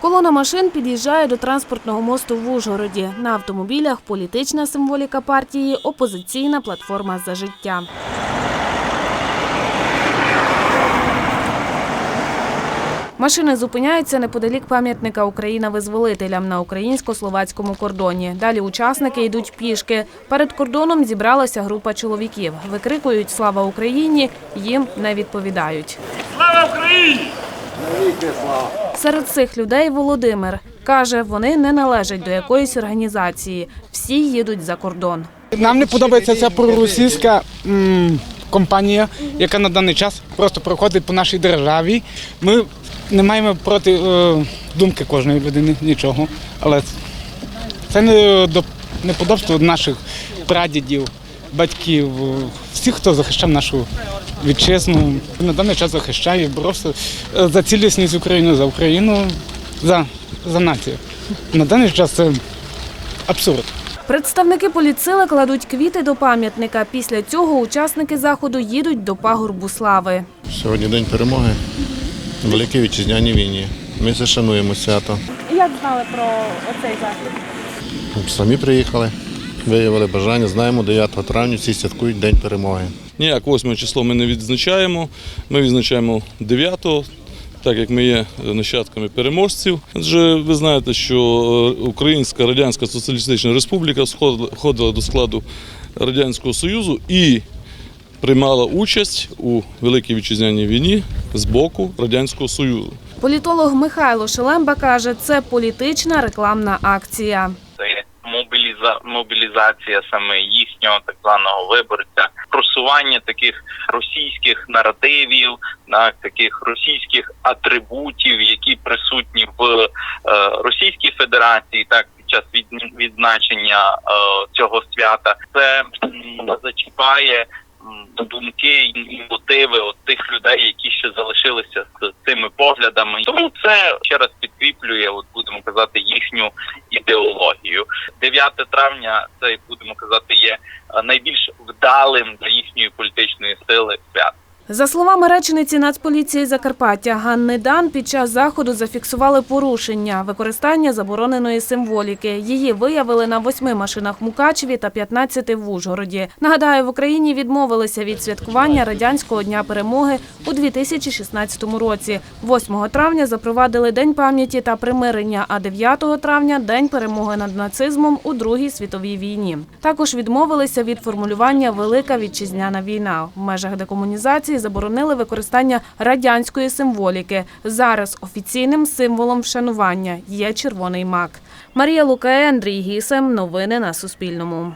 Колона машин під'їжджає до транспортного мосту в Ужгороді. На автомобілях політична символіка партії опозиційна платформа за життя. Машини зупиняються неподалік пам'ятника Україна визволителям на українсько-словацькому кордоні. Далі учасники йдуть пішки. Перед кордоном зібралася група чоловіків. Викрикують Слава Україні! Їм не відповідають. Слава Україні! Серед цих людей Володимир каже, вони не належать до якоїсь організації. Всі їдуть за кордон. Нам не подобається ця проросійська компанія, яка на даний час просто проходить по нашій державі. Ми не маємо проти е, думки кожної людини нічого. Але це не до неподобство наших прадідів, батьків, всіх, хто захищав нашу вітчизну. На даний час захищає, боровся е, за цілісність України, за Україну, за, за націю. На даний час це абсурд. Представники поліцили кладуть квіти до пам'ятника. Після цього учасники заходу їдуть до пагорбу слави. Сьогодні день перемоги в Великій вітчизняній війні. Ми це шануємо свято. Як знали про оцей захід? Самі приїхали, виявили бажання. Знаємо, 9 травня всі святкують День перемоги. Ніяк 8 число ми не відзначаємо. Ми відзначаємо 9 так як ми є нащадками переможців. Адже ви знаєте, що е, Українська Радянська Соціалістична Республіка сход- входила до складу Радянського Союзу і приймала участь у Великій Вітчизняній війні з боку Радянського Союзу. Політолог Михайло Шелемба каже, це політична рекламна акція. Мобілізація саме їхнього так званого виборця, просування таких російських наративів, так, таких російських атрибутів, які присутні в е, Російській Федерації, так під час від... відзначення е, цього свята, це зачіпає. Думки і мотиви от тих людей, які ще залишилися з цими поглядами, тому це ще раз підкріплює, от будемо казати, їхню ідеологію. 9 травня це будемо казати є е, найбільш вдалим для їхньої політичної сили свят. За словами речениці Нацполіції Закарпаття Ганни Дан, під час заходу зафіксували порушення використання забороненої символіки. Її виявили на восьми машинах в Мукачеві та 15 в Ужгороді. Нагадаю, в Україні відмовилися від святкування радянського дня перемоги у 2016 році. 8 травня запровадили День пам'яті та примирення, а 9 травня День перемоги над нацизмом у Другій світовій війні. Також відмовилися від формулювання Велика вітчизняна війна. В межах декомунізації заборонили використання радянської символіки. Зараз офіційним символом вшанування є червоний мак. Марія Лукає, Андрій Гісем. Новини на Суспільному.